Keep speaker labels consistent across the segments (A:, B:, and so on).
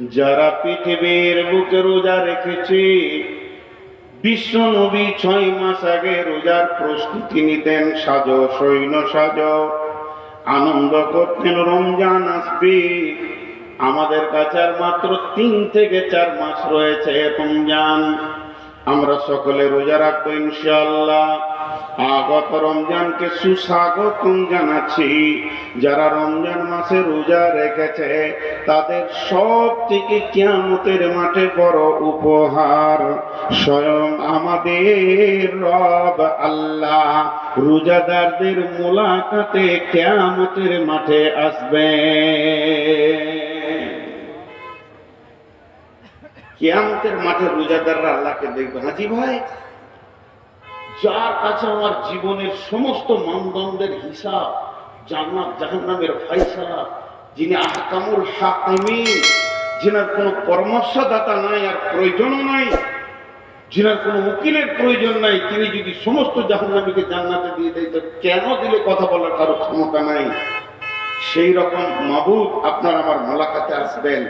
A: যারা পৃথিবীর বুকে রোজা রেখেছে বিশ্ব নবী ছয় মাস আগে রোজার প্রস্তুতি নিতেন সাজ, সৈন্য সাজ। আনন্দ করতেন, রমজান আসবে। আমাদের কাছে আর মাত্র তিন থেকে চার মাস রয়েছে রমজান। আমরা সকলে রোজা রাখব ইনশাল্লাহ আগত রমজানকে সুস্বাগতম জানাচ্ছি। যারা রমজান মাসে রোজা রেখেছে, তাদের সব থেকে কিয়ামতের মাঠে বড় উপহার। স্বয়ং আমাদের রব আল্লাহ রোজাদারদের মোলাকাতে কিয়ামতের মাঠে আসবে কিয়ামতের মাঠে রোজাদাররা আল্লাহকে দেখবে। হাজি ভাই যার কাছে আমার জীবনের সমস্ত মানদণ্ডের হিসাব, জান্নাত, জাহান্নামের ফাইসালা যিনি আহকামুল হাকিমিন, যিনার কোনো পরামর্শদাতা নাই আর প্রয়োজনও নাই, যিনার কোনো উকিলের প্রয়োজন নাই, তিনি যদি সমস্ত জাহান্নামীকে জান্নাতে দিয়ে দেয়, তো কেন দিলে কথা বলার কারও ক্ষমতা নাই? সেই রকম মাবুদ আপনার আমার মোলাকাতে আসবেন।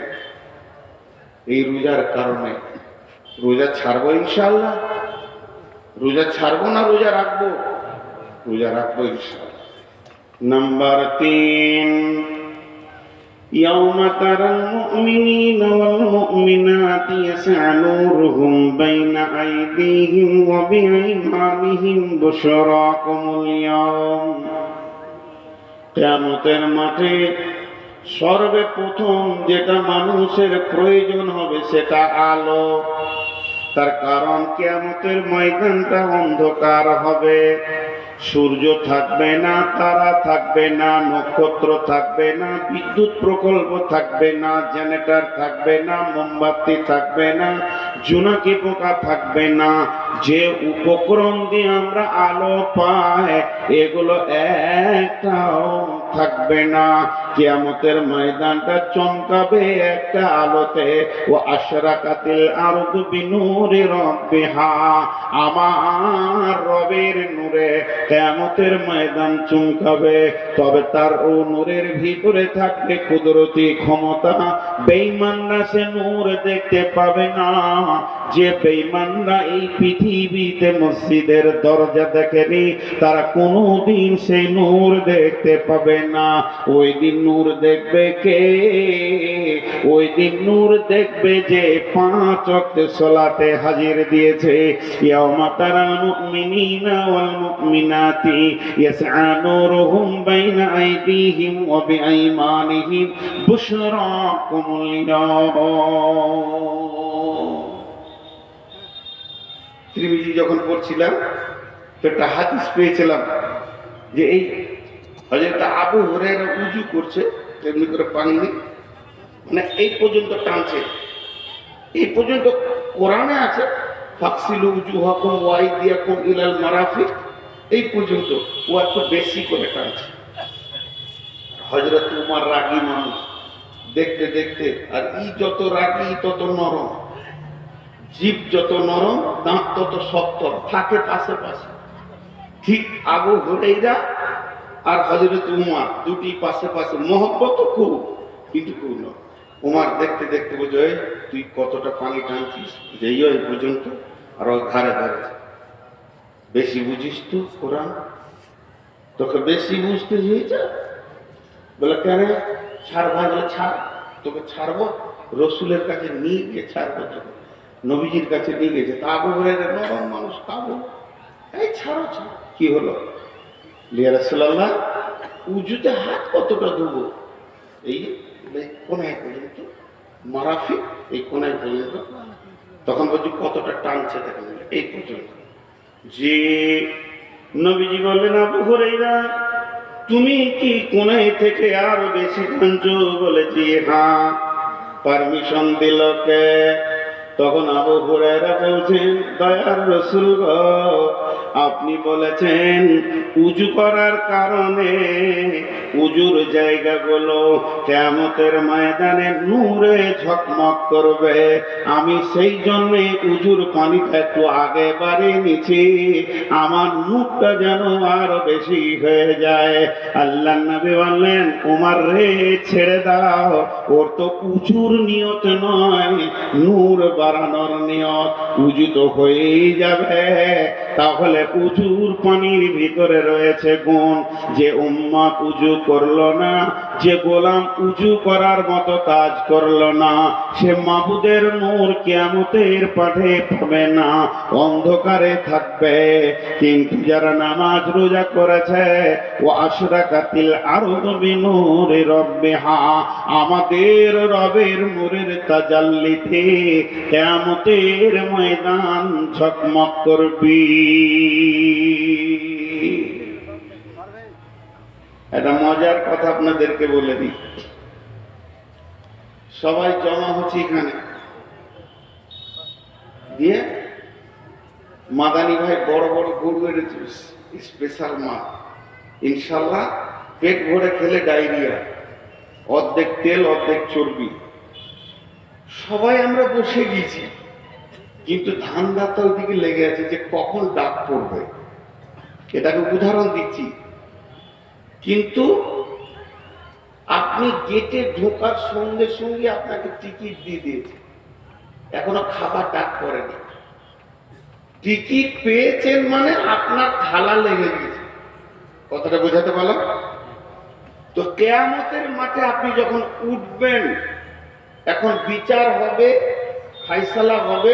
A: এই রোজার কারণে। রোজা ছাড়বো ইনশাল্লাহ রোজা ছাড়বো না রোজা রাখবো রোজা রাখবো ইনশাল্লাহ নাম্বার তিন يوم ترى المؤمنين والمؤمنات يسعى نورهم بين أيديهم وبأيمانهم بشراكم اليوم কেয়ামতের মাঠে সর্বপ্রথম যেটা মানুষের প্রয়োজন হবে সেটা আলো তার কারণ কেয়ামতের ময়দানটা অন্ধকার হবে। সূর্য থাকবে না, তারা থাকবে না, নক্ষত্র থাকবে না, বিদ্যুৎ প্রকল্প থাকবে না জেনেটার থাকবে না, মোমবাতি থাকবে না, জোনাকি পোকা থাকবে না। যে উপকরণ দিয়ে আমরা আলো পাই এগুলো একটাও থাকবে না। কিয়ামতের ময়দানটা চমকাবে একটা আলোতে। ও আশরাকাতিল আরদু বিনুরি আমার রবের নূরে কিয়ামতের ময়দান চমকাবে। তবে তার ও নূরের ভিতরে থাকবে কুদরতি ক্ষমতা। বেঈমানরা সে নূর দেখতে পাবে না। যে বেঈমানরা এই পৃথিবীতে মসজিদের দরজা দেখেনি, তারা কোনোদিন সেই নূর দেখতে পাবে না। ওই দিন নূর দেখবে কে? ওই দিন নূর দেখবে যে পাঁচ ওয়াক্ত সলাতে হাজির দিয়েছে। ইয়াউমা তারাল মুমিনিনা ওয়াল মুমিনাতি ইয়াসআ নূরুহুম বাইনা আইদিহিম ওয়া বিআইমানিহিম বুশরাকুমুল ইয়াউম ত্রিমিজি যখন পড়ছিলাম তো একটা হাদিস পেয়েছিলাম যে এই হজরত আবু হরের উজু করছে, তেমনি করে পানি নেই মানে এই পর্যন্ত টানছে। এই পর্যন্ত কোরআনে আছে ফাকসিলু উজু হকম ওয়াই দিয়াকুম ইলাল মারাফিক, এই পর্যন্ত ও একটু বেশি করে টানছে। হজরত উমার রাগী মানুষ, দেখতে দেখতে, আর ই যত রাগী, তত নরম। জীব যত নরম, দাঁত তত শক্ত, থাকে পাশে পাশে। ঠিক আবু হরেইরা আর হজরত উমার দুটি পাশে পাশে মহব্বত খুব, কিন্তু খুব না উমার দেখতে দেখতে বুঝো তুই কতটা পানি টানছিস? যেই এই পর্যন্ত, আর ধারে ধারে বেশি বুঝিস তো কোরআন। তোকে বেশি বুঝতে হয়েছে? বলে, কেন? ছাড় ভাই, বলে, ছাড়। তোকে ছাড়বো? রসুলের কাছে নিয়ে গিয়ে ছাড়বো তোকে। নবীজির কাছে নিয়ে গেছে তা আবু হরেরা নরম মানুষ কাবু এই, ছাড়ো ছাড়ো। কি হলো? লিয়া রাসূলুল্লাহ, উজুতে হাত কতটা দেবো এই কোনায় পর্যন্ত, মারাফি, এই কোনায় পর্যন্ত, তখন বলছি কতটা টানছে দেখেন এই পর্যন্ত। যে নবীজি বললেন, আবু হরেরা তুমি কি কোনায় থেকে আরও বেশি টানছো বলেছি হ্যাঁ পারমিশন দিল কে? তখন আবু হুরায়রা বলছেন, দয়ার রসুল আপনি বলেছেন, উজু করার কারণে উজুর জায়গাগুলো কেমতের ময়দানে নূরে ঝকমক করবে। আমি সেই জন্যে উজুর পানিটা একটু আগে বাড়িয়ে নিচ্ছি আমার মুখটা যেন আরও বেশি হয়ে যায়। আল্লাহ নবী বললেন, উমার রে, ছেড়ে দাও। ওর তো উঁচুর নিয়ত নয়, নূর বাড়ানোর নিয়ত। উজু তো হয়েই যাবে। তাহলে উজুর পানির ভিতরে রয়েছে গুণ। যে উম্মা উজু করল না, যে গোলাম উজু করার মতো কাজ করল না, সে মাবুদের নূর কেয়ামতের পাঠে পাবে না, অন্ধকারে থাকবে। কিন্তু যারা নামাজ রোজা করেছে ও আশরা কাতিল আরও নূরে রব্বে হা আমাদের রবের নূরের তাজাল্লিতে কেয়ামতের ময়দান ঝকমক করবি। একটা মজার কথা আপনাদেরকে বলে দিই। সবাই জমা হচ্ছে এখানে। দিয়ে মাদানি ভাই বড় বড় গরু এনেছে স্পেশাল মাছ ইনশাল্লাহ পেট ভরে খেলে ডায়রিয়া। অর্ধেক তেল, অর্ধেক চর্বি। সবাই আমরা বসে গিয়েছি। কিন্তু ধান তো ওইদিকে লেগে আছে যে কখন ডাক পড়বে? এটাকে উদাহরণ দিচ্ছি। কিন্তু আপনি গেটে ঢোকার সঙ্গে সঙ্গে আপনাকে টিকিট দিয়ে দিয়েছে। এখনও খাবার ডাক পড়েনি। টিকিট পেয়েছেন মানে আপনার থালা লেগে গেছে। কথাটা বোঝাতে পারলাম? তো কেয়ামতের মাঠে আপনি যখন উঠবেন, এখন বিচার হবে ফাইসালা হবে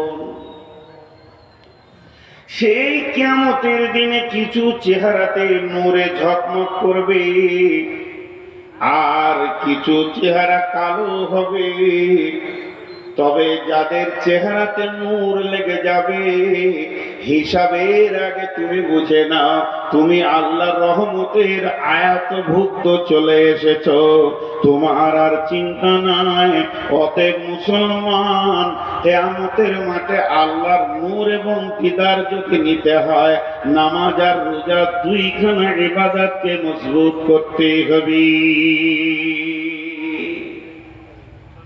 A: সেই কিয়ামতের দিনে কিছু চেহারাতে নূরে ঝকমক করবে। আর কিছু চেহারা কালো হবে। তবে যাদের চেহারাতে নূর লেগে যাবে হিসাবের আগে তুমি বুঝে নাও, তুমি আল্লাহর রহমতের আয়াতভুক্ত চলে এসেছ। তোমার আর চিন্তা নাই, অতএব মুসলমান, কেয়ামতের মাঠে আল্লাহর নূর এবং দিদার যদি নিতে হয়, নামাজ আর রোজা দুইখানা ইবাদতকে মজবুত করতে হবে।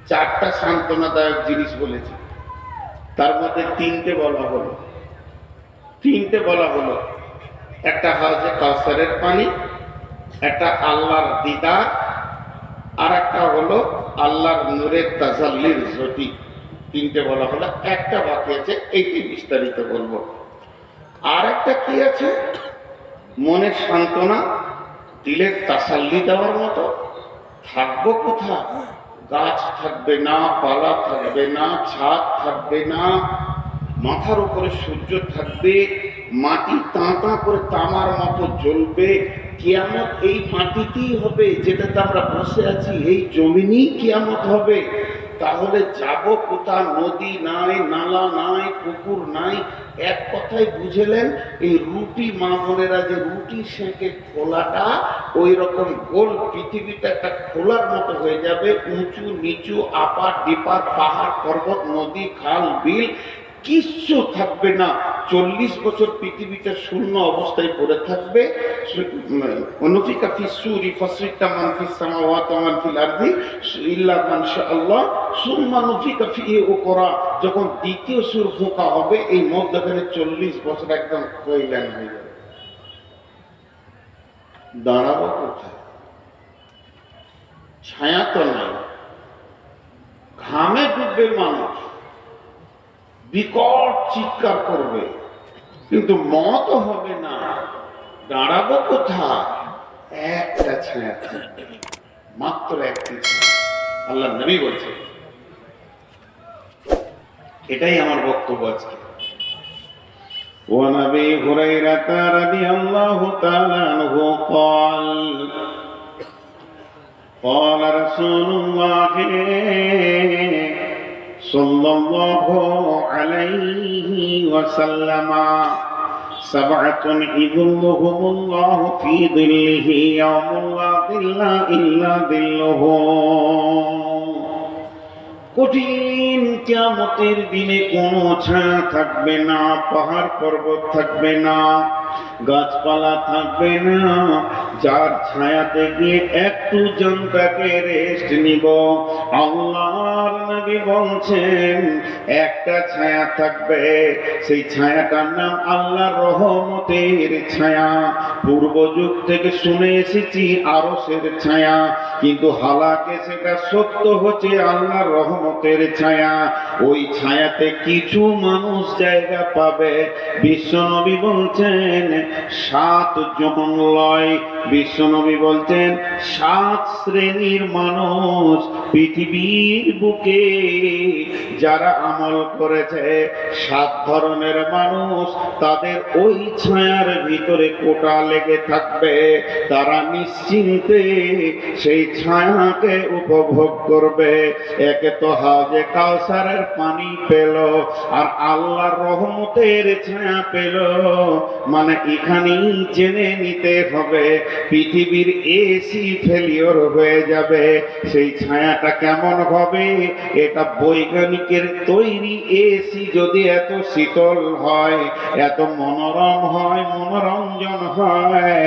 A: চারটা সান্ত্বনাদায়ক জিনিস বলেছে। তার মধ্যে তিনটে বলা হলো। তিনটে বলা হলো। একটা হচ্ছে কাউসারের পানি, একটা আল্লাহর দিদার, আর একটা হলো আল্লাহর নূরের তাজাল্লির জ্যোতি তিনটে বলা হলো। একটা বাকি আছে, এইটি বিস্তারিত বলব। আর একটা কি আছে? মনের সান্ত্বনা, দিলের তাসাল্লি দেওয়ার মতো। থাকব কোথা গাছ থাকবে না, পালা থাকবে না, ছাদ থাকবে না মাথার উপরে সূর্য থাকবে, মাটি তাঁতা করে তামার মতো জ্বলবে, কিয়ামত এই মাটিতেই হবে যেটাতে আমরা বসে আছি, এই জমিনেই কিয়ামত হবে। তাহলে যাব কোথা? নদী নাই, নালা নাই, পুকুর নাই। এক কথায় বুঝেলেন, এই রুটি মা বোনেরা যে রুটি সেঁকে খোলাটা ওই রকম গোল পৃথিবীটা একটা খোলার মতো হয়ে যাবে। উঁচু, নিচু, আপার, ডিপার, পাহাড়, পর্বত, নদী, খাল, বিল কিচ্ছু থাকবে না। চল্লিশ বছর পৃথিবীটা শূন্য অবস্থায় পড়ে থাকবে। অনুফিকা সামাওয়াত আরদি ইল্লা সুম্মা নুফিকা ফিহি উকরা। যখন দ্বিতীয় সুর ফোঁকা হবে, এই মধ্যখানে চল্লিশ বছর একদম কইলেন হয়ে যাবে। দাঁড়াবো কোথায়? ছায়া তো নাই। ঘামে ডুববে মানুষ। বিকট চিৎকার করবে কিন্তু মত হবে না দাঁড়াবো কোথায় একটা ছায়া থাকবে মাত্র একটি ছায়া আল্লাহ নবী বলছে এটাই আমার বক্তব্য আজকে وعن ابي هريره رضي الله تعالى عنه قال قال رسول الله صلى الله عليه وسلم سبعة يظلهم الله في ظله يوم لا ظل إلا ظله কঠিন কিয়ামতের দিনে কোনো ছায়া থাকবে না পাহাড় পর্বত থাকবে না গাছপালা থাকবে না। যার ছায়াতে গিয়ে একটু জনতাকে রেস্ট নিব। আল্লাহর নবী বলছেন, একটা ছায়া থাকবে। সেই ছায়াটার নাম আল্লাহর রহমতের ছায়া। পূর্ব যুগ থেকে শুনে এসেছি আরসের ছায়া। কিন্তু হালাকে সেটা সত্য হচ্ছে আল্লাহর রহমতের ছায়া। ওই ছায়াতে কিছু মানুষ জায়গা পাবে। বিশ্বনবী বলছেন সাত জন লয় বিশ্বনবী বলছেন সাত শ্রেণির মানুষ পৃথিবীর বুকে যারা আমল করেছে, সাত ধরনের মানুষ তাদের ওই ছায়ার ভিতরে কোটা লেগে থাকবে। তারা নিশ্চিন্তে সেই ছায়াকে উপভোগ করবে। একে তো হাজে কাউসারের পানি পেল, আর আল্লাহর রহমতের ছায়া পেল। মানে এখানেই জেনে নিতে হবে, পৃথিবীর এসি ফেলিওর হয়ে যাবে। সেই ছায়াটা কেমন হবে? এটা বৈজ্ঞানিকের তৈরি এসি যদি এত শীতল হয়, এত মনোরম হয়, মনোরঞ্জন হয়,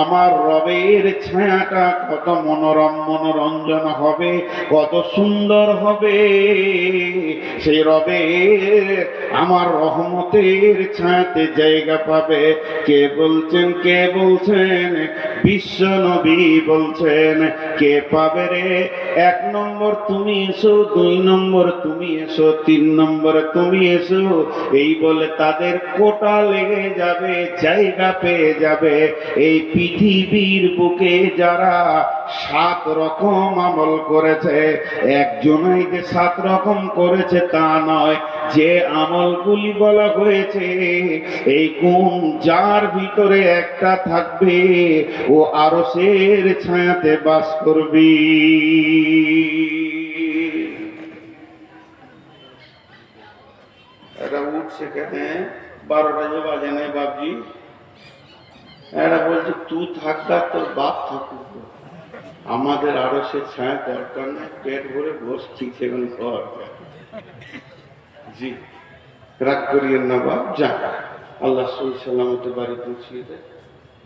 A: আমার রবের ছায়াটা কত মনোরম, মনোরঞ্জন হবে, কত সুন্দর হবে। সেই রবের আমার রহমতের ছায়াতে জায়গা পাবে। কে বলছেন কে বলছেন? বিশ্ব নবী বলছেন, কে পাবে রে? এক নম্বর তুমি এসো, দুই নম্বর তুমি এসো, তিন নম্বর তুমি এসো। এই বলে তাদের কোটা লেগে যাবে, জায়গা পেয়ে যাবে। এই পৃথিবীর বুকে যারা সাত রকম আমল করেছে, একজনই যে সাত রকম করেছে তা নয়, যে আমলগুলি বলা হয়েছে, এই গুণ যার ভিতরে একটা থাকবে, ও আরও সের ছায়াতে বাস করবি। এটা উঠছে কেন বারোটা যে বাজে নাই বাপজি। এরা বলছে তুই থাকবা তোর বাপ থাকুক আমাদের আরও সে ছায়া দরকার নেই, পেট ভরে বসছি সেগুলো কর জি। রাগ করিয়েন না বাপ, যা। আল্লাহ সালামতে বাড়ি পৌঁছিয়ে দেয়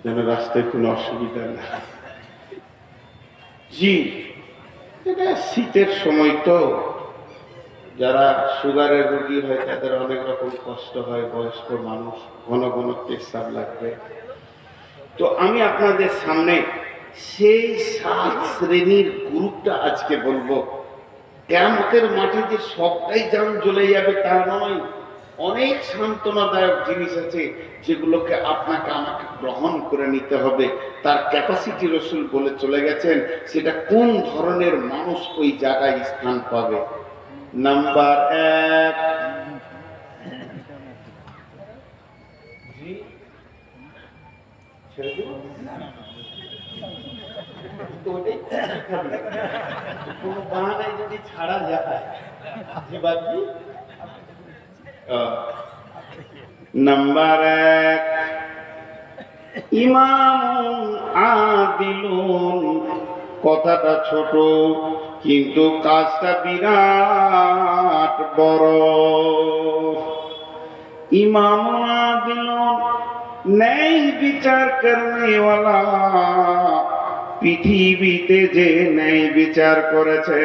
A: যেন রাস্তায় কোনো অসুবিধা না জি, এটা শীতের সময় তো। যারা সুগারের রোগী হয়, তাদের অনেক রকম কষ্ট হয়, বয়স্ক মানুষ, ঘন ঘন পেশাব লাগবে। তো আমি আপনাদের সামনে সেই সাত শ্রেণির গ্রুপটা আজকে বলব। কেমতের মাটিতে সবটাই জান জ্বলে যাবে তার নয়। অনেক সান্ত্বনাদায়ক জিনিস আছে যেগুলোকে আপনাকে আমাকে গ্রহণ করে নিতে হবে। তার ক্যাপাসিটি রসুল বলে চলে গেছেন, সেটা কোন ধরনের মানুষ ওই জায়গায় স্থান পাবে? নাম্বার এক। কোনো বাহানায় যদি ছাড়া যায় বাবজি নাম্বার এক ইমাম আদিলুন। কথাটা ছোট, কিন্তু কাজটা বিরাট বড়। ইমাম আদিলুন ন্যায় বিচার করনেওয়ালা পৃথিবীতে যে ন্যায় বিচার করেছে,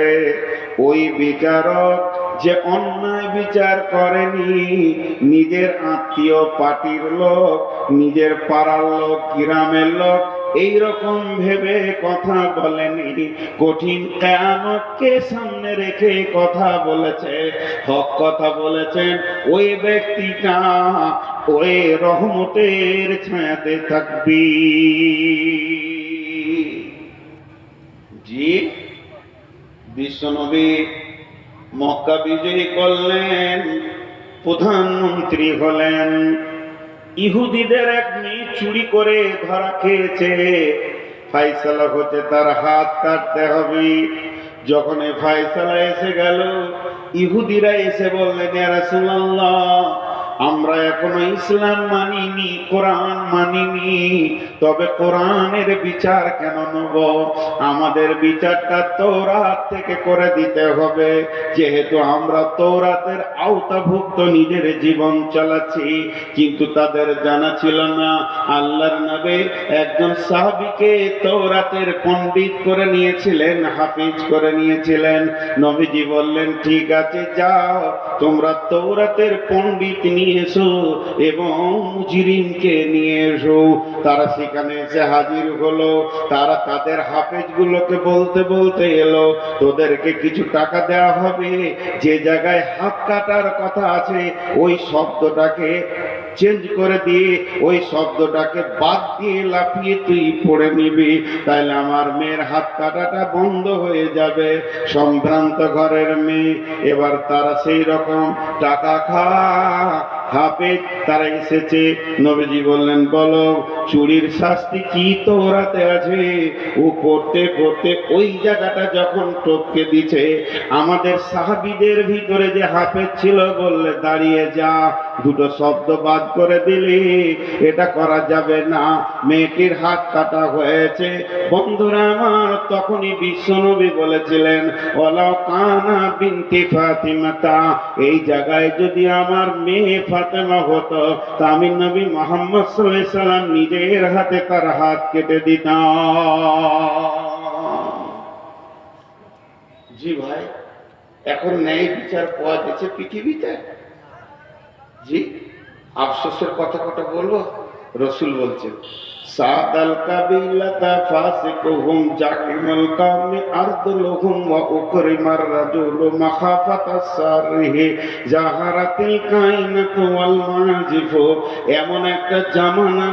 A: ওই বিচারক যে অন্যায় বিচার করেনি, নিজের আত্মীয় পার্টির লোক, নিজের পাড়ার লোক, গ্রামের লোক, এইরকম ভেবে কথা বলেনি। কঠিন কেয়ামতকে সামনে রেখে কথা বলেছে, হক কথা বলেছেন ওই ব্যক্তিটা, ওই রহমতের ছায়াতে থাকবি। জি, বিশ্বনবী মক্কা বিজয়ী করলেন, প্রধানমন্ত্রী হলেন। ইহুদিদের এক মেয়ে চুরি করে ধরা খেয়েছে। ফাইসালা হচ্ছে তার হাত কাটতে হবে। যখন এই ফাইসালা এসে গেল, ইহুদিরা এসে বললেন, "ইয়া রাসূলুল্লাহ আমরা এখনও ইসলাম মানিনি, কোরআন মানিনি, তবে কোরআনের বিচার কেন নেব? আমাদের বিচারটা তৌরাত থেকে করে দিতে হবে। যেহেতু আমরা তৌরাতের আওতাভুক্ত নিজের জীবন চালাচ্ছি, কিন্তু তাদের জানা ছিল না। আল্লাহর নবে একজন সাহাবিকে তৌরাতের পণ্ডিত করে নিয়েছিলেন, হাফিজ করে নিয়েছিলেন। নবীজি বললেন, ঠিক আছে, যাও, তোমরা তৌরাতের পণ্ডিত নিয়ে এসো এবং জিরিনকে নিয়ে এসো তারা সেখানে এসে হাজির হলো। তারা তাদের হাফেজগুলোকে বলতে বলতে এলো, তোদেরকে কিছু টাকা দেওয়া হবে। যে জায়গায় হাত কাটার কথা আছে, ওই শব্দটাকে চেঞ্জ করে দিয়ে ওই শব্দটাকে বাদ দিয়ে লাফিয়ে তুই পড়ে নিবি। তাহলে আমার মেয়ের হাত কাটাটা বন্ধ হয়ে যাবে। সম্ভ্রান্ত ঘরের মেয়ে, এবার তারা সেই রকম টাকা খা হাফে তারা এসেছে। নবীজি বললেন, বলো, চুরির শাস্তি কি তোরাতে আছে? ও পড়তে পড়তে ওই জায়গাটা যখন টপকে দিছে আমাদের সাহাবিদের ভিতরে যে হাফেজ ছিল, বললে, দাঁড়িয়ে যা, দুটো শব্দ বাদ করে দিলি, এটা করা যাবে না। মেয়েটির হাত কাটা হয়েছে। বন্ধুরা আমার, তখনই বিশ্বনবী বলেছিলেন ওলাও কানা বিনতি ফাতিমাতা, এই জায়গায় যদি আমার মেয়ে ফাতেমা তা আমি নবী মোহাম্মদ সাল্লাম নিজের হাতে তার হাত কেটে দিতাম জি ভাই, এখন ন্যায় বিচার পাওয়া গেছে পৃথিবীতে। জি, আফসোসের কথা কথা বলব? রসুল বলছেন সাদাল কাবিলাতা ফাসিকুহুম জাকিমুল কামি আরদুলহুম ওয়া উকরিমার রাজুলু মাখাফাতা সারহি জাহারাতিল কাইনাতু ওয়াল মাজিফু। এমন একটা জামানা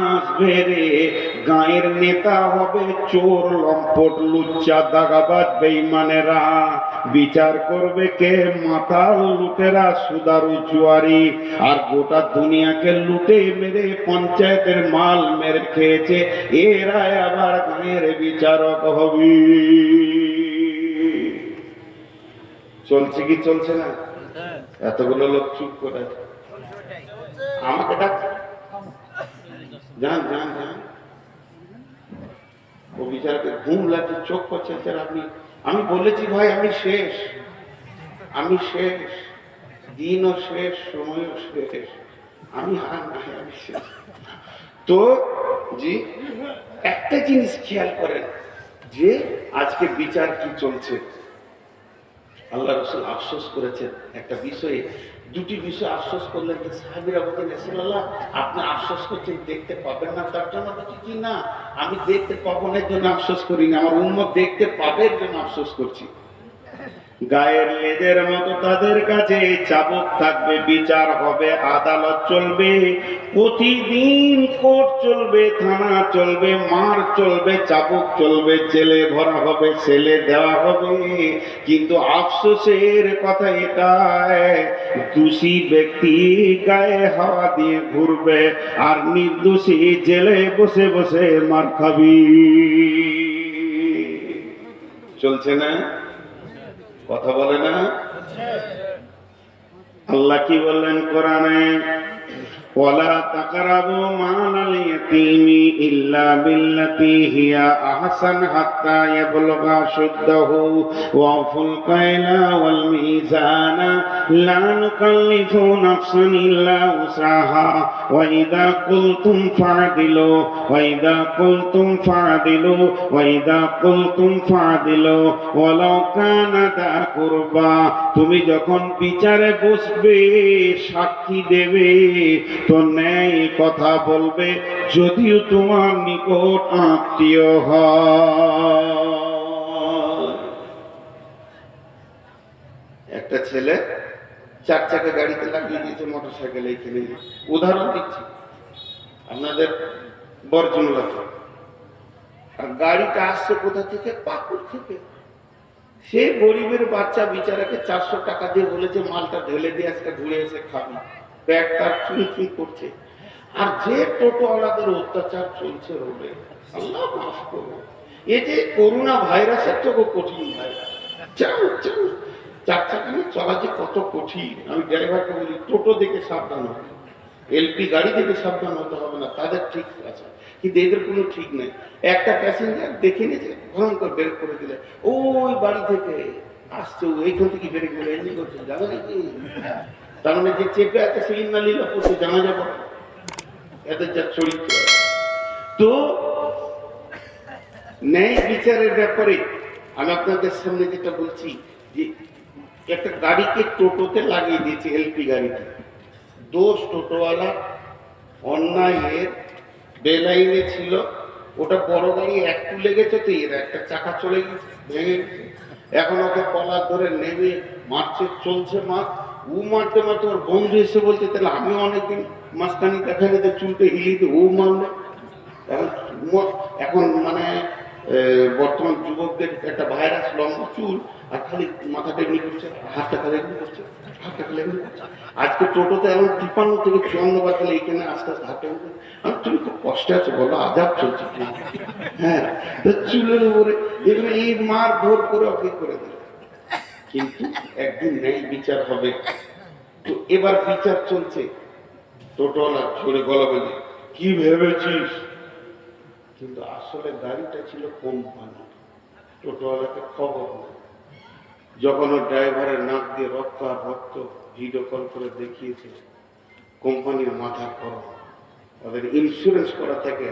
A: গায়ের নেতা হবে চোর, লম্পট, লুচ্চা, দাগাবাজ বেঈমানেরা বিচার করবে কে? মাতাল লুটেরা, সুদারু, জুয়ারি। আর গোটা দুনিয়াকে লুটে মেরে পঞ্চায়েতের মাল মেরে খেয়েছে এরা আবার গায়ের বিচারক হবে। চলছে কি চলছে না? এতগুলো লোক চুপ করে আমাকে ডাক। যান যান যান। ও বিচারকে ঘুম লাগছে, চোখ করছে স্যার, আপনি আমি বলেছি ভাই, আমি শেষ। আমি শেষ। দিনও শেষ, সময়ও শেষ। আমি আর নাই, আমি শেষ। তো জি, একটা জিনিস খেয়াল করেন যে আজকে বিচার কি চলছে? আল্লাহ রসুল আফসোস করেছেন একটা বিষয়ে। দুটি বিষয় আফসোস করলেন যে সাহাবিরা বলছেন রসুল্লাহ আপনি আফসোস করছেন, দেখতে পাবেন না। তার জন্য বলছি কি না, আমি দেখতে পাবো না জন্য আফসোস করি না আমার উন্মত দেখতে পাবে জন্য আফসোস করছি। গায়ের লেজের মতো তাদের কাছে চাবুক থাকবে, বিচার হবে, আদালত চলবে, প্রতিদিন কোর্ট চলবে, থানা চলবে, মার চলবে, চাবুক চলবে, জেলে ভরা হবে ছেলে দেওয়া হবে। কিন্তু আফসোসের কথা এটাই, দোষী ব্যক্তি গায়ে হাওয়া দিয়ে ঘুরবে, আর নির্দোষী জেলে বসে বসে মার খাবি। চলছে না? কথা বলে না? আল্লাহ কি বললেন কোরআনে? ইল্লা বিল্লাতি হিয়া আহসান হাত্তা ইয়াবলুগা শুদ্দাহু ওয়া ফুল কাইলা ওয়াল মিজানা লা নুকাল্লিফু নাফসান ইল্লা উসাহা ওয়া ইযা কুলতুম ফা'দিলু ওয়া ইযা কুলতুম ফা'দিলু ওয়া ইযা কুলতুম ফা'দিলু কানা দা কুরবা তুমি যখন বিচারে বসবে, সাক্ষী দেবে তো ন্যায় কথা বলবে যদিও তোমার নিকট আত্মীয় হয়। একটা ছেলে চার চাকা গাড়িতে লাগিয়ে দিয়েছে মোটর সাইকেল এইখানে উদাহরণ দিচ্ছি। আপনাদের বর্জনলাতে আর গাড়িটা আসছে কোথা থেকে? পাকুর থেকে। সে গরিবের বাচ্চা বিচারাকে চারশো টাকা দিয়ে বলেছে, মালটা ঢেলে দিয়ে আজকে ঘুরে এসে খাবি। ব্যাগ তার চুন চুন করছে। আর যে টোটোওয়ালাদের অত্যাচার চলছে রোডে, আল্লাহ মাফ করব এ যে করোনা ভাইরাসের থেকেও কঠিন ভাইরাস। চার চাকা চলা যে কত কঠিন। আমি ড্রাইভারকে বলি, টোটো দেখে সাবধান হবে এলপি গাড়ি দেখে সাবধান হতে হবে না, তাদের ঠিক আছে। কিন্তু এদের কোনো ঠিক নেই। একটা প্যাসেঞ্জার দেখে নিয়েছে ভয়ঙ্কর বের করে দিলে। ওই বাড়ি থেকে আসছে এইখান থেকে বের করে এমনি করছে জানো নাকি? তার মানে যে চেপে আছে সেই না লীলা পড়ছে, জানা যাবে। এদের যা চরিত্র। তো ন্যায় বিচারের ব্যাপারে আমি আপনাদের সামনে যেটা বলছি, যে একটা গাড়িকে টোটোতে লাগিয়ে দিয়েছে এলপি গাড়িতে। দোষ টোটোওয়ালা, অন্যায়ের বেলাইনে ছিল। ওটা বড় গাড়ি একটু লেগেছে তো, এর একটা চাকা চলে গেছে, ভেঙে গেছে। এখন ওকে কলার ধরে নেমে মারছে, চলছে মাছ। ও মারতে মারতে ওর বন্ধু এসে বলছে, তাহলে আমি অনেকদিন মাঝখানি দেখা যেতে চুলটা হিলিয়ে দিয়ে ও মারলে। এখন মানে বর্তমান যুবকদের একটা ভাইরাস, লম্বা চুল, আর খালি মাথাটা এমনি করছে, হাতটা খালি এমনি করছে, হাতটা খালি এমনি করছে। আজকে টোটোতে এখন তিপান্ন থেকে চুয়ান্ন বাজলে এইখানে আস্তে আস্তে উঠে আমি তুমি খুব কষ্টে আছো, বলো, আজাব চলছে। হ্যাঁ চুলের উপরে এগুলো এই মার ভোর করে ওকে করে দিল কিন্তু একদিন ন্যায় বিচার হবে। তো এবার বিচার চলছে। টোটোওয়ালা ঝরে গলা বলে কি ভেবেছিস? কিন্তু আসলে গাড়িটা ছিল কোম্পানি। টোটোওয়ালাকে খবর নেই। যখন ওর ড্রাইভারের নাক দিয়ে রক্ত আর রক্ত ভিডিও কল করে দেখিয়েছে, কোম্পানির মাথা গরম। তাদের ইন্স্যুরেন্স করা থাকে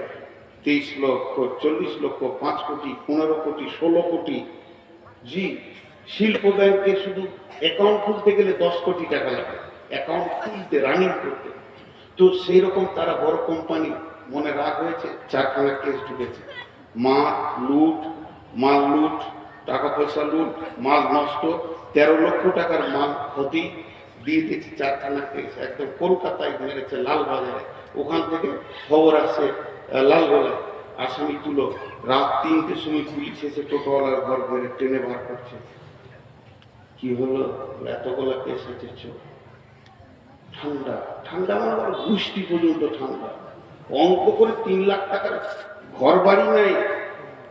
A: তেইশ লক্ষ, চল্লিশ লক্ষ, পাঁচ কোটি, পনেরো কোটি, ষোলো কোটি, জি শিল্প ব্যাংকে শুধু অ্যাকাউন্ট খুলতে গেলে দশ কোটি টাকা লাগে। অ্যাকাউন্ট খুলতে রানিং করতে। তো সেই রকম তারা বড় কোম্পানি মনে রাগ হয়েছে চারখানা কেস ঢুকেছে। মা লুট মাল লুট টাকা পয়সা লুট মাল নষ্ট তেরো লক্ষ টাকার মাল ক্ষতি দিয়ে দিয়েছে চারখানা কেস একদম কলকাতায় মেরেছে লালবাজারে। ওখান থেকে খবর আহ, লালগোলায় আসামি তুলো রাত তিনটের সময় পুলিশ এসে টোটোওয়ালার ঘর ঘরে ট্রেনে বার করছে। কি হলো? এতগুলা কেস চোখ ঠান্ডা। ঠান্ডা মানে আবার গুষ্টি পর্যন্ত ঠান্ডা। অঙ্ক করে তিন লাখ টাকার ঘর বাড়ি নাই।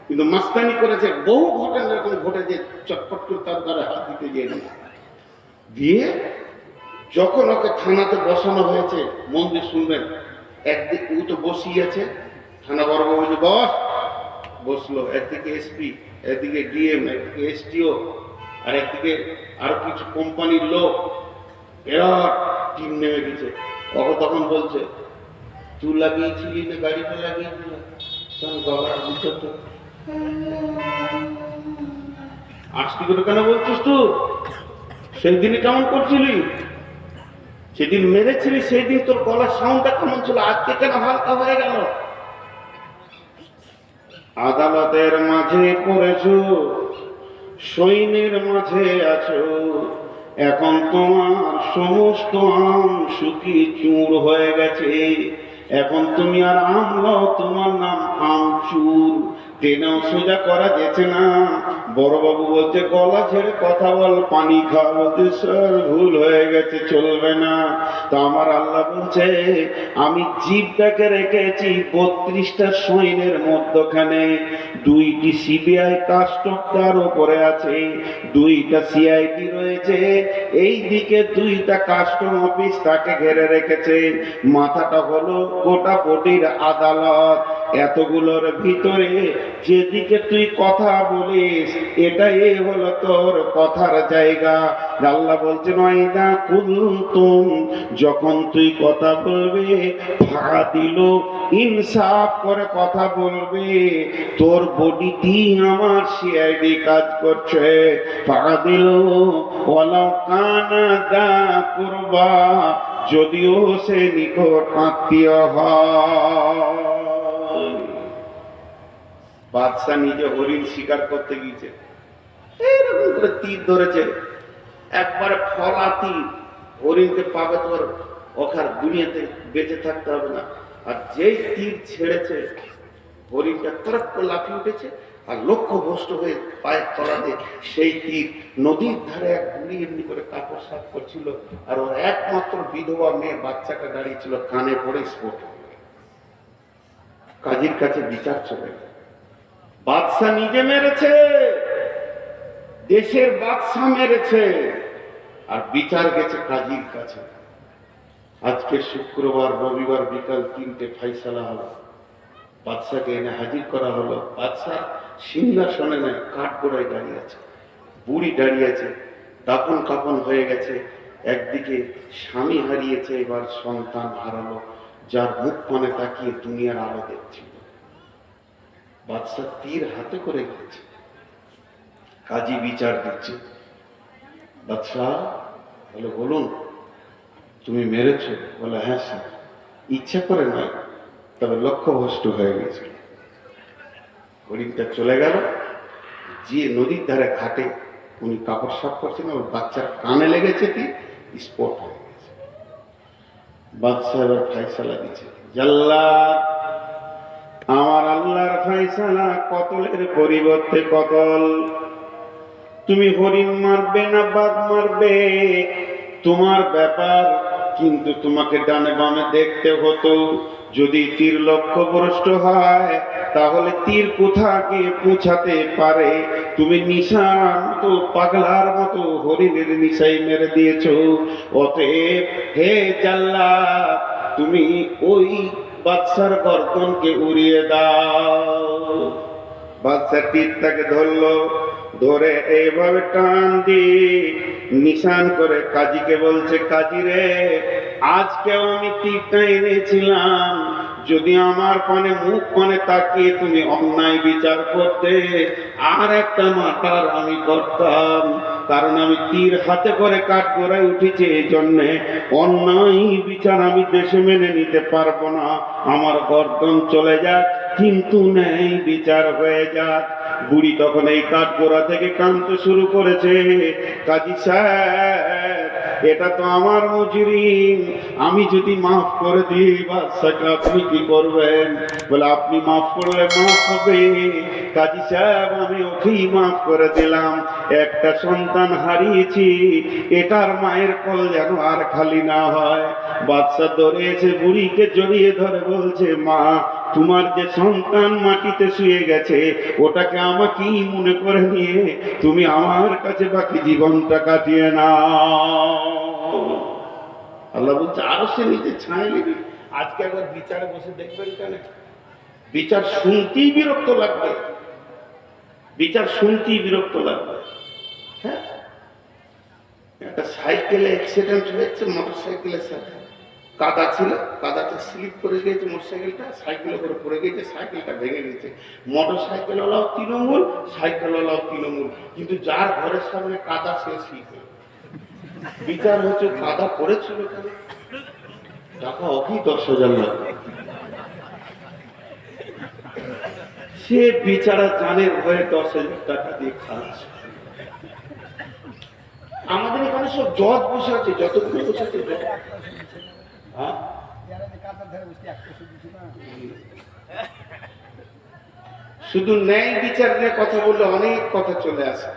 A: কিন্তু মাস্তানি করেছে, বহু ঘটনা এরকম ঘটেছে চটপট করে তার দ্বারা হাত দিতে না দিয়ে যখন ওকে থানাতে বসানো হয়েছে, মন দিয়ে শুনবেন, একদিক ও তো বসিয়ে আছে থানা বড় বলছে, বস, বসল। একদিকে এসপি, একদিকে ডিএম, একদিকে এসটিও। আর একদিকে আরও কিছু কোম্পানির লোক এরা টিম নেমে গেছে। ওকে তখন বলছে তুই লাগিয়েছিলি না গাড়িতে লাগিয়েছিল? তখন তো করে কেন বলছিস তুই? সেই কেমন করছিলি? সেদিন মেরেছিলি সেই দিন তোর গলার সাউন্ডটা কেমন ছিল? আজকে কেন হালকা হয়ে গেল? আদালতের মাঝে পড়েছো সৈন্যের মাঝে আছো। এখন তোমার সমস্ত আম সুখি চুর হয়ে গেছে। এখন তুমি আর আমলো তোমার নাম আমচুর টেনেও সোজা করা যেছে না। বড়বাবু বলছে, গলা ছেড়ে কথা বল, পানি খাওয়া বলছে, স্যার, ভুল হয়ে গেছে, চলবে না। তো আমার আল্লাহ বলছে, আমি জীবটাকে রেখেছি বত্রিশটা সৈন্যের মধ্যখানে। দুইটি সিবিআই কাস্টম তার উপরে আছে, দুইটা সিআইডি রয়েছে। এই দিকে দুইটা কাস্টম অফিস তাকে ঘিরে রেখেছে। মাথাটা হলো গোটা বডির আদালত। এতগুলোর ভিতরে যেদিকে তুই কথা বলিস, এটাই হলো তোর কথার জায়গা। আল্লাহ বলছে নয়দা কুলতুম যখন তুই কথা বলবে ভাড়া দিল, ইনসাফ করে কথা বলবে, তোর বডিটি আমার সিআইডি কাজ করছে। ভাড়া দিল ওলাও কানা দা করবা যদিও সে নিকট আত্মীয় হয়। বাদশাহ নিজে হরিণ শিকার করতে গিয়েছে। এরকম করে তীর ধরেছে। একবারে ফলা তীর। হরিণকে পাবে তোর ওখার দুনিয়াতে বেঁচে থাকতে হবে না। আর যেই তীর ছেড়েছে, হরিণটা তরক করে লাফিয়ে উঠেছে আর লক্ষ্য ভ্রষ্ট হয়ে পায়ের তলাতে সেই তীর নদীর ধারে এক বুড়ি এমনি করে কাপড় সাফ করছিল আর ওর একমাত্র বিধবা মেয়ে বাচ্চাটা দাঁড়িয়েছিল কানে পড়ে গেল। কাজীর কাছে বিচার চলে গেল। বাদশাহ নিজে মেরেছে, দেশের বাদশাহ মেরেছে, আর বিচার গেছে কাজীর কাছে। আজকে শুক্রবার, রবিবার বিকাল তিনটে ফাইসালা হলো। বাদশাকে এনে হাজির করা হলো। বাদশাহ সিংহাসনে নেয় কাঠ গোড়ায় দাঁড়িয়ে আছে। বুড়ি দাঁড়িয়ে আছে। দাপন কাপন হয়ে গেছে। একদিকে স্বামী হারিয়েছে, এবার সন্তান হারালো। যার মুখ পানে তাকিয়ে দুনিয়ার আলো দেখছিল। বাদশাহ তীর হাতে করে গেছে কাজী বিচার দিচ্ছে। বাদশাহ বলে, বলুন, তুমি মেরেছো? বলে হ্যাঁ স্যার। ইচ্ছা করে নয়, তবে লক্ষ্যভ্রষ্ট হয়ে গেছে। হরিণটা চলে গেল। যে নদীর ধারে ঘাটে উনি কাপড় সাফ করছেন ওর বাচ্চার কানে লেগেছে কি? স্পট হয়ে গেছে। বাদশাহ এবার ফাইসালা দিচ্ছে। জাল্লা আমার আল্লাহর ফাইসালা কতলের পরিবর্তে কতল? তুমি হরিণ মারবে না বাঘ মারবে? তোমার ব্যাপার কিন্তু তোমাকে ডানে বামে দেখতে হতো। যদি তীর লক্ষ্যভ্রষ্ট হয়, তাহলে তীর কোথা গিয়ে পৌঁছাতে পারে? তুমি নিশান তো পাগলার মতো হরিণের নিশাই মেরে দিয়েছ। অতএব হে জাল্লা তুমি ওই বাদশার গর্দনকে উড়িয়ে দাও। বাদশা তীরটাকে ধরলো, ধরে এইভাবে টান দি নিশান করে কাজীকে বলছে, কাজী রে আজকেও আমি তীরটা এনেছিলাম। যদি আমার পানে মুখ পানে তাকিয়ে তুমি অন্যায় বিচার করতে আর একটা মাথার আমি করতাম। কারণ আমি তীর হাতে করে কাঠ গড়ায় উঠেছি এই জন্যে অন্যায় বিচার আমি দেশে মেনে নিতে পারব না। আমার গর্দন চলে যাক, কিন্তু নেই বিচার হয়ে যাক। বুড়ি তখন এই কাঠ গোড়া থেকে কাঁদতে শুরু করেছে। কাজী সাহেব এটা তো আমার মজুরিম আমি যদি মাফ করে দিই বাচ্চাকে আপনি কি করবেন? বলে, আপনি মাফ করলে মাফ হবে। কাজী সাহেব, আমি ওকেই মাফ করে দিলাম। একটা সন্তান হারিয়েছি, এটার মায়ের কল যেন আর খালি না হয়। বাচ্চা ধরে এসে বুড়িকে জড়িয়ে ধরে বলছে, মা, তোমার যে সন্তান মাটিতে শুয়ে গেছে, ওটাকে আমাকেই মনে করে নিয়ে তুমি আমার কাছে বাকি জীবনটা কাটিয়ে নাও। আল্লাহ বলছে, আরও সে নিজে ছায় নেবে। আজকে একবার বিচারে বসে দেখবেন কেন? বিচার শুনতেই বিরক্ত লাগবে। বিচার শুনতেই বিরক্ত লাগবে। হ্যাঁ? একটা সাইকেলে অ্যাক্সিডেন্ট হয়েছে মোটর সাইকেলের সাথে। কাদা ছিল কাদাতে স্লিপ করে গিয়েছে মোটর সাইকেলটা সাইকেলের করে পড়ে গিয়েছে, সাইকেলটা ভেঙে গেছে মোটর সাইকেলওয়ালাও তৃণমূল সাইকেলওয়ালাও তৃণমূল। কিন্তু যার ঘরের সামনে কাদা, সে শিখে বিচার হচ্ছে কাদা পড়েছিল টাকা অকি দশ হাজার লাগবে সে বিচারা জানের ভয়ে দশ হাজার টাকা দিয়ে খাচ্ছে। আমাদের এখানে সব জজ বসে আছে, যতগুলো বসে আছে হ্যাঁ? শুধু ন্যায় বিচার নিয়ে কথা বললে অনেক কথা চলে আসে।